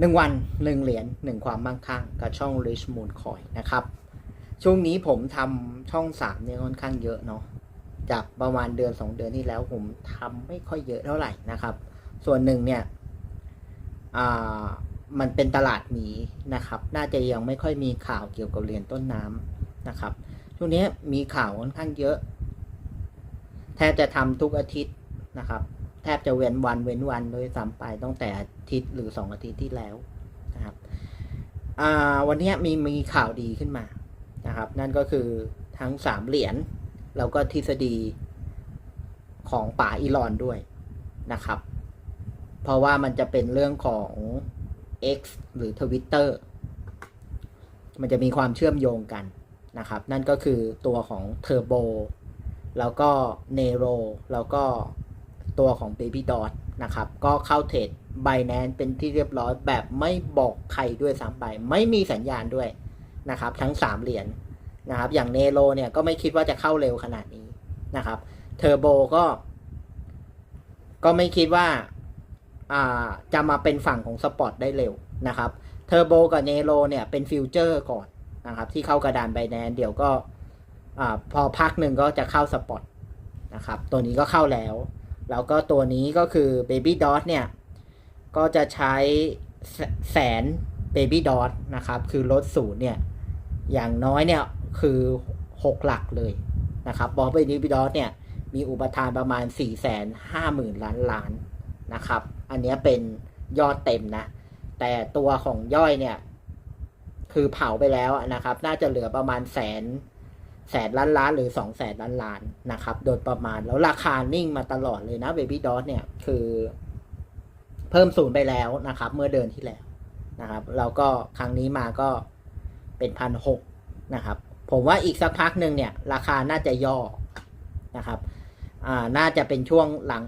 หนึ่งวันหนึ่งเหรียญหนึ่งความมั่งคั่งกับช่อง Rich Moon Coin นะครับ ช่วงนี้ผมทำช่องสามเนี่ยค่อนข้างเยอะเนาะจากประมาณเดือนสองเดือนที่แล้วผมทำไม่ค่อยเยอะเท่าไหร่นะครับ ส่วนหนึ่งเนี่ยมันเป็นตลาดหมีนะครับ น่าจะยังไม่ค่อยมีข่าวเกี่ยวกับเหรียญต้นน้ำนะครับ ช่วงนี้มีข่าวค่อนข้างเยอะ แทบจะทำทุกอาทิตย์นะครับ แทบจะเว้นวันเว้นวันโดยซ้ำไปตั้งแต่อาทิตย์หรือสองอาทิตย์ที่แล้วนะครับวันนี้มีมีข่าวดีขึ้นมานะครับ นั่นก็คือทั้งสามเหรียญแล้วก็ทฤษฎีของป๋าอีลอนด้วยนะครับ เพราะว่ามันจะเป็นเรื่องของ X หรือ Twitter มันจะมีความเชื่อมโยงกันนะครับ นั่นก็คือตัวของ Turbo แล้วก็ Nero แล้วก็ ตัวของ Baby Dot นะครับ ก็เข้าเทรด Binance เป็นที่เรียบร้อยแบบไม่บอกใครด้วยซ้ำไป ไม่มีสัญญาณด้วยนะครับ ทั้ง 3 เหรียญนะครับ อย่าง Nero เนี่ยก็ไม่คิดว่าจะเข้าเร็วขนาดนี้นะครับ Turbo ก็ ก็ไม่คิดว่าาจะมาเป็นฝั่งของสปอร์ตได้เร็วนะครับเทอร์โบกับเนโรเนี่ยเป็นฟิวเจอร์ก่อนนะครับที่เข้ากระดานไบแนนเดี๋ยวก็อพอพักหนึ่งก็จะเข้าสปอร์ตนะครับ ตัวนี้ก็เข้าแล้ว แล้วก็ตัวนี้ก็คือ Baby Dot เนี่ย ก็จะใช้แสน Baby Dot นะครับ คือลดศูนย์เนี่ย อย่างน้อยเนี่ย คือ 6 หลักเลยนะครับบอ Baby Dot เนี่ย มีอุปทานประมาณ 4 5 0 0 0 0 ล้านล้านนะครับ อันนี้เป็นยอดเต็มนะ แต่ตัวของย่อยเนี่ย คือเผาไปแล้วนะครับ น่าจะเหลือประมาณแสน แสนล้านล้านหรือสองแสนล้านล้านนะครับ โดยประมาณแล้วราคานิ่งมาตลอดเลยนะ Baby Dot เนี่ยคือ เพิ่มศูนย์ไปแล้วนะครับ เมื่อเดือนที่แล้วนะครับแล้วก็ครั้งนี้มาก็เป็นพันหกนะครับ ผมว่าอีกสักพักหนึ่งเนี่ย ราคาน่าจะย่อนะครับอ่าน่าจะเป็นช่วงหลัง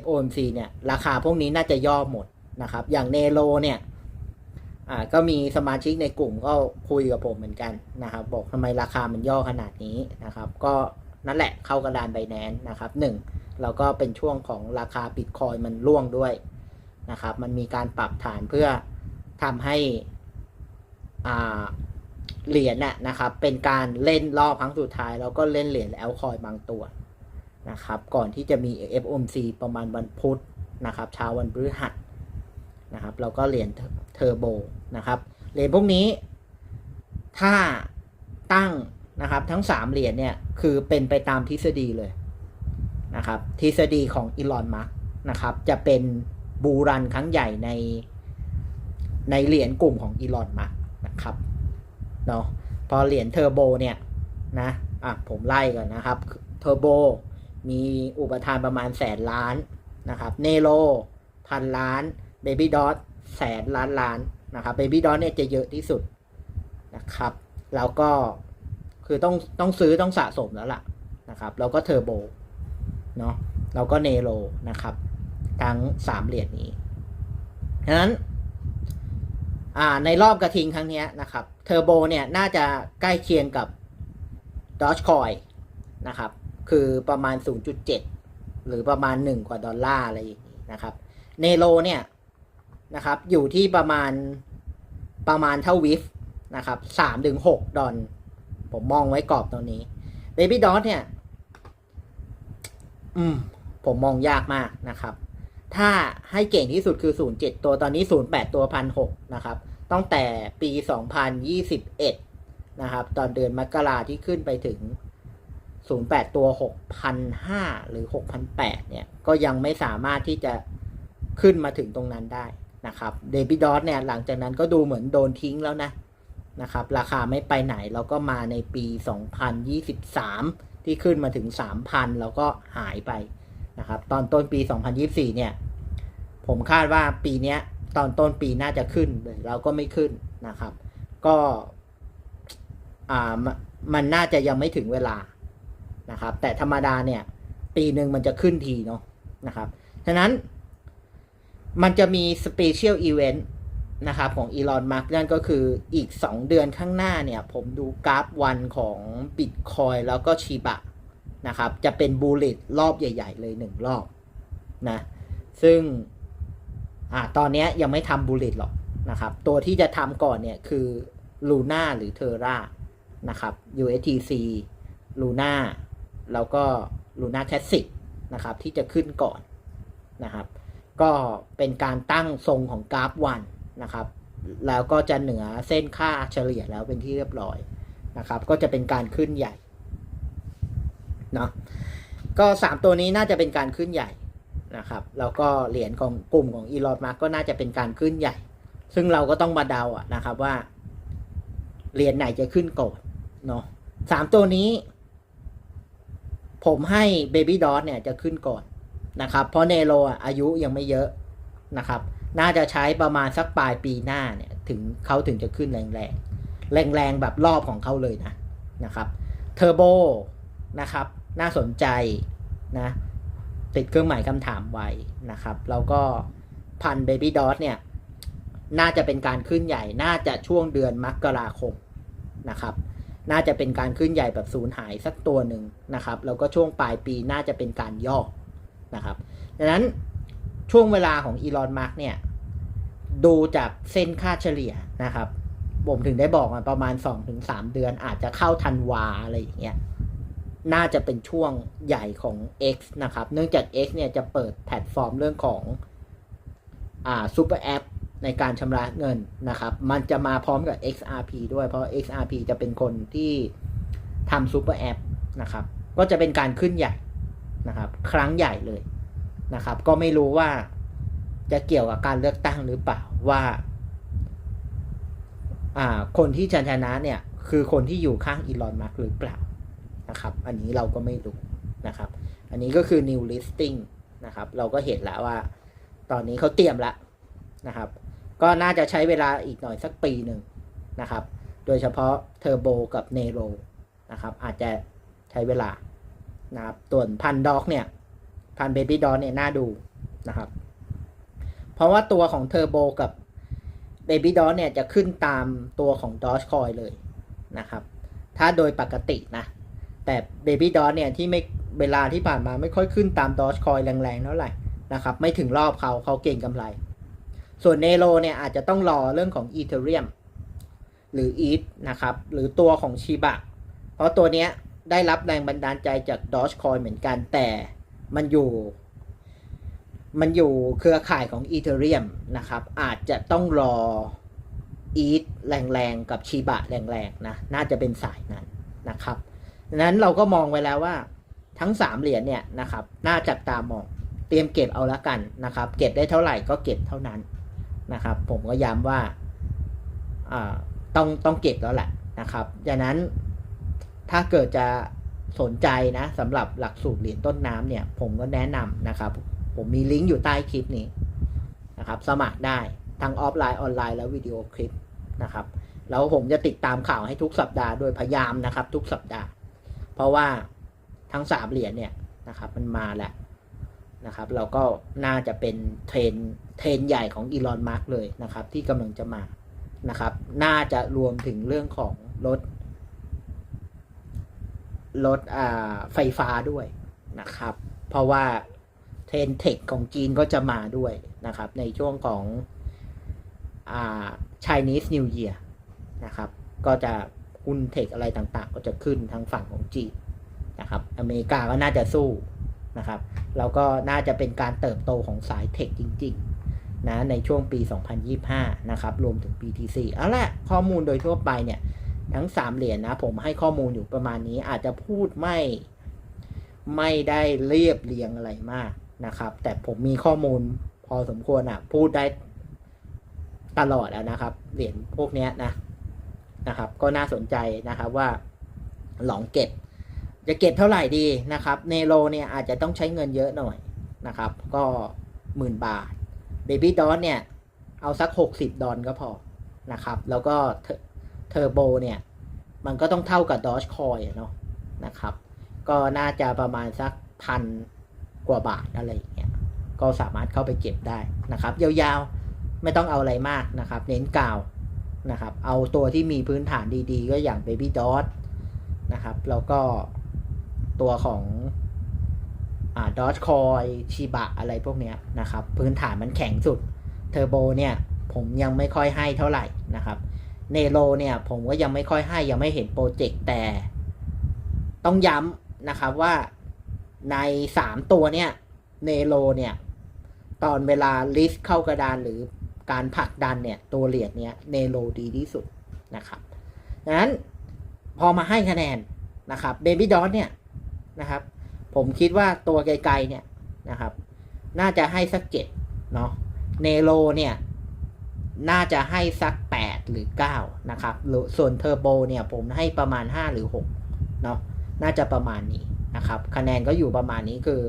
FOMC เนี่ย ราคาพวกนี้น่าจะย่อหมดนะครับ อย่างเนโรเนี่ย อ่าก็มีสมาชิกในกลุ่มก็คุยกับผมเหมือนกันนะครับ บอกทำไมราคามันย่อขนาดนี้นะครับ ก็นั่นแหละเข้ากระดานไบแนนนะครับหนึ่งแล้วก็เป็นช่วงของราคาบิตคอยมันร่วงด้วยนะครับ มันมีการปรับฐานเพื่อทำให้อ่าเหรียญน่ะนะครับ เป็นการเล่นรอบครั้งสุดท้าย แล้วก็เล่นเหรียญแอลคอยบางตัวนะครับ ก่อนที่จะมี FOMC ประมาณวันพุธนะครับเช้าวันพฤหัส นะครับเราก็เหรียญเทอร์โบนะครับเหรียญพวกนี้ถ้าตั้งนะครับทั้ง 3 เหรียญเนี่ยคือเป็นไปตามทฤษฎีเลยนะครับทฤษฎีของอีลอนมัสนะครับจะเป็นบูรันครั้งใหญ่ในในเหรียญกลุ่มของอีลอนมัสนะครับเนาะพอเหรียญเทอร์โบเนี่ยนะอะผมไล่ก่อนนะครับเทอร์โบมีอุปทานประมาณแสนล้านนะครับเนโรพันล้าน เบบี้ดอทแสนล้านล้านนะครับเบบี้ดอทเนี่ยจะเยอะที่สุดนะครับแล้วก็คือต้องต้องซื้อต้องสะสมแล้วล่ะนะครับแล้วก็เทอร์โบเนาะแล้วก็เนโรนะครับทั้งสามเหรียญนี้ฉะนั้นในรอบกระทิงครั้งนี้นะครับเทอร์โบเนี่ยน่าจะใกล้เคียงกับดอ g คอยนะครับ คือประมาณ 0.7 หรือประมาณ 1 กว่าดอลลาร์อะไรอย่างนี้นะครับเนโรเนี่ย นะครับ อยู่ที่ประมาณประมาณเท่าวิฟนะครับ3ถึง6ดอลผมมองไว้กรอบตัวนี้ Baby Dot เนี่ย อืม ผมมองยากมากนะครับ ถ้าให้เก่งที่สุดคือ 07 ตัวตอนนี้ 08 ตัวพันหนะครับ ตั้งแต่ปี 2021 นะครับ ตอนเดือนมกราที่ขึ้นไปถึง 08 ตัว6,500หรือ6,800เนี่ย ก็ยังไม่สามารถที่จะขึ้นมาถึงตรงนั้นได้ นะครับเดบิดอสเนี่ยหลังจากนั้นก็ดูเหมือนโดนทิ้งแล้วนะนะครับราคาไม่ไปไหนแล้วก็มาในปี 2023 ที่ขึ้นมาถึง 3,000 แล้วก็หายไปนะครับตอนต้นปี 2024 เนี่ย ผมคาดว่าปีนี้ตอนต้นปีน่าจะขึ้นเลยเราก็ไม่ขึ้นนะครับ ก็อ่ามันน่าจะยังไม่ถึงเวลานะครับ แต่ธรรมดาเนี่ย ปีหนึ่งมันจะขึ้นทีเนาะนะครับฉะนั้น มันจะมีสเปเชียลอีเวนต์นะครับของอีลอนมาร์กนั่นก็คืออีก 2 เดือนข้างหน้าเนี่ย ผมดูกราฟวันของ Bitcoin แล้วก็ชีบะนะครับ จะเป็นบูลเลตรอบใหญ่ ๆ เลยหนึ่งรอบนะ ซึ่งอ่าตอนนี้ยังไม่ทำบูลเลตหรอกนะครับ ตัวที่จะทำก่อนเนี่ยคือ Luna หรือ Terra นะครับ USTC Luna แล้วก็ Luna Classic นะครับ ที่จะขึ้นก่อนนะครับ ก็เป็นการตั้งทรงของกราฟวันนะครับ แล้วก็จะเหนือเส้นค่าเฉลี่ยแล้วเป็นที่เรียบร้อยนะครับ ก็จะเป็นการขึ้นใหญ่เนาะก็สามตัวนี้น่าจะเป็นการขึ้นใหญ่นะครับแล้วก็เหรียญของกลุ่มของอีลอนมาร์ก็น่าจะเป็นการขึ้นใหญ่ ซึ่งเราก็ต้องมาเดาอะนะครับว่าเหรียญไหนจะขึ้นก่อนเนาะสามตัวนี้ ผมให้เบบี้ดอ t เนี่ยจะขึ้นก่อน นะครับ เพราะเนโรอายุยังไม่เยอะนะครับ น่าจะใช้ประมาณสักปลายปีหน้าเนี่ยถึงเขาถึงจะขึ้นแรงๆแรงๆแบบรอบของเขาเลยนะนะครับเทอร์โบนะครับ น่าสนใจนะติดเครื่องหมายคำถามไว้นะครับ แล้วก็พันเบบี้ดอ t เนี่ย น่าจะเป็นการขึ้นใหญ่ น่าจะช่วงเดือนมกราคมนะครับ น่าจะเป็นการขึ้นใหญ่แบบสูญหายสักตัวหนึ่งนะครับ แล้วก็ช่วงปลายปีน่าจะเป็นการย่อ นะครับดังนั้นช่วงเวลาของอีลอนมาร์กเนี่ย ดูจากเส้นค่าเฉลี่ยนะครับ ผมถึงได้บอกมาประมาณ 2-3 เดือนอาจจะเข้าทันวาอะไรอย่างเงี้ยน่าจะเป็นช่วงใหญ่ของ X นะครับ เนื่องจาก X เนี่ยจะเปิดแพลตฟอร์มเรื่องของอ่าซูเปอร์แอปในการชำระเงินนะครับ มันจะมาพร้อมกับ XRP ด้วย เพราะ XRP จะเป็นคนที่ทำซูเปอร์แอปนะครับ ก็จะเป็นการขึ้นใหญ่ นะครับ ครั้งใหญ่เลยนะครับ ก็ไม่รู้ว่าจะเกี่ยวกับการเลือกตั้งหรือเปล่าว่าอ่าคนที่ชนะเนี่ยคือคนที่อยู่ข้างอีลอนมาร์กหรือเปล่านะครับ อันนี้เราก็ไม่รู้นะครับ อันนี้ก็คือ new listing นะครับ เราก็เห็นแล้วว่า ตอนนี้เขาเตรียมแล้วนะครับ ก็น่าจะใช้เวลาอีกหน่อยสักปีหนึ่งนะครับ โดยเฉพาะเทอร์โบกับเนโรนะครับ อาจจะใช้เวลา นะครับส่วนพันด็อกเนี่ยพันเบบี้ด็อกเนี่ยน่าดูนะครับ เพราะว่าตัวของเทอร์โบกับเบบี้ด็อกเนี่ยจะขึ้นตามตัวของดอ g คอยเลยนะครับ ถ้าโดยปกตินะ แต่เบบี้ด็อกเนี่ยที่ไม่เวลาที่ผ่านมาไม่ค่อยขึ้นตามดอ g คอยแรงๆเท่าไหร่นะครับ ไม่ถึงรอบเขาเขาเก่งกำไร ส่วนเนโรเนี่ยอาจจะต้องรอเรื่องของอีเทเรียมหรืออีทนะครับ หรือตัวของชิบะ เพราะตัวเนี้ย ได้รับแรงบันดาลใจจาก Dogecoin เหมือนกัน แต่มันอยู่ มันอยู่เครือข่ายของ Ethereum นะครับ อาจจะต้องรอ ETH แรงๆ กับชิบะแรงๆ นะ น่าจะเป็นสายนั้นนะครับดังนั้นเราก็มองไว้แล้วว่าทั้ง 3 เหรียญเนี่ยนะครับน่าจับตามองเตรียมเก็บเอาละกันนะครับ เก็บได้เท่าไหร่ก็เก็บเท่านั้นนะครับ ผมก็ย้ำว่าต้องต้องเก็บแล้วแหละนะครับดังนั้น ถ้าเกิดจะสนใจนะสำหรับหลักสูตรเหรียญต้นน้ำเนี่ย ผมก็แนะนำนะครับ ผมมีลิงก์อยู่ใต้คลิปนี้นะครับ สมัครได้ทั้งออฟไลน์ออนไลน์แล้ววิดีโอคลิปนะครับ แล้วผมจะติดตามข่าวให้ทุกสัปดาห์โดยพยายามนะครับ ทุกสัปดาห์ เพราะว่าทั้งสามเหรียญเนี่ยนะครับ มันมาแล้วนะครับ เราก็น่าจะเป็นเทรนเทรนใหญ่ของอีลอนมาร์กเลยนะครับ ที่กำลังจะมานะครับ น่าจะรวมถึงเรื่องของรถ รถอ่าไฟฟ้าด้วยนะครับ เพราะว่าเทรนเทคของจีนก็จะมาด้วยนะครับ ในช่วงของอ่า Chinese New Year นะครับ ก็จะหุ้นเทคอะไรต่างๆ ก็จะขึ้นทางฝั่งของจีนนะครับ อเมริกาก็น่าจะสู้นะครับ แล้วก็น่าจะเป็นการเติบโตของสายเทคจริงๆนะในช่วงปี 2025 นะครับ รวมถึง BTC เอาละข้อมูลโดยทั่วไปเนี่ย ทั้งสามเหรียญนะผมให้ข้อมูลอยู่ประมาณนี้อาจจะพูดไม่ไม่ได้เรียบเรียงอะไรมากนะครับ แต่ผมมีข้อมูลพอสมควรอะ พูดได้ตลอดอะนะครับ เหรียญพวกนี้นะนะครับ ก็น่าสนใจนะครับว่าหลองเก็บ จะเก็บเท่าไหร่ดีนะครับเนโรเนี่ยอาจจะต้องใช้เงินเยอะหน่อยนะครับ ก็หมื่นบาทเบบี้ดอนเนี่ย เอาสักหกสิบดอลก็พอนะครับ แล้วก็ เทอร์โบเนี่ย มันก็ต้องเท่ากับดอ g คอยเนาะนะครับ ก็น่าจะประมาณสักพันกว่าบาทอะไรอย่างเงี้ยก็สามารถเข้าไปเก็บได้นะครับ ยาวๆไม่ต้องเอาอะไรมากนะครับ เน้นกาวนะครับ เอาตัวที่มีพื้นฐานดีๆ ก็อย่าง Baby Dot นะครับ แล้วก็ตัวของอ่าดอ g คอยชิบะอะไรพวกเนี้ยนะครับ พื้นฐานมันแข็งสุดเทอร์โบเนี่ย ผมยังไม่ค่อยให้เท่าไหร่นะครับ เนโรเนี่ยผมก็ยังไม่ค่อยให้ยังไม่เห็นโปรเจกต์แต่ ต้องย้ำนะครับว่าในสามตัวเนี่ยเนโรเนี่ยตอนเวลาลิสต์เข้ากระดานหรือการผลักดันเนี่ยตัวเหรียญเนี่ยเนโรดีที่สุดนะครับดังนั้นพอมาให้คะแนนนะครับเบบี้ดอทเนี่ยนะครับผมคิดว่าตัวไกลๆเนี่ยนะครับน่าจะให้สักเจ็ดเนาะเนโรเนี่ยน่าจะให้สัก แปดหรือเก้านะครับส่วนเทอร์โบเนี่ยผมให้ประมาณห้าหรือหกเนาะน่าจะประมาณนี้นะครับ คะแนนก็อยู่ประมาณนี้คือ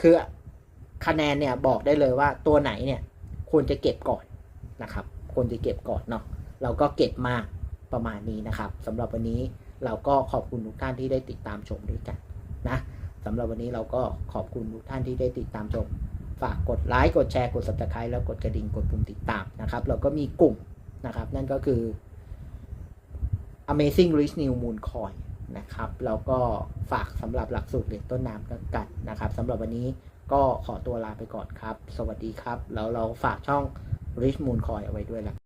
คือคะแนนเนี่ยบอกได้เลยว่าตัวไหนเนี่ยควรจะเก็บก่อนนะครับควรจะเก็บก่อนเนาะเราก็เก็บมาประมาณนี้นะครับสำหรับวันนี้เราก็ขอบคุณทุกท่านที่ได้ติดตามชมด้วยกันนะสำหรับวันนี้เราก็ขอบคุณทุกท่านที่ได้ติดตามชม ฝากกดไลค์กดแชร์กด subscribe แล้วกดกระดิ่งกดปุ่มติดตามนะครับ เราก็มีกลุ่มนะครับ นั่นก็คือ Amazing Rich New Moon Coin นะครับแล้วก็ฝากสำหรับหลักสูตรเหรียญต้นน้ำกันนะครับสำหรับวันนี้ก็ขอตัวลาไปก่อนครับ สวัสดีครับ แล้วเราฝากช่อง Rich Moon Coin เอาไว้ด้วยละ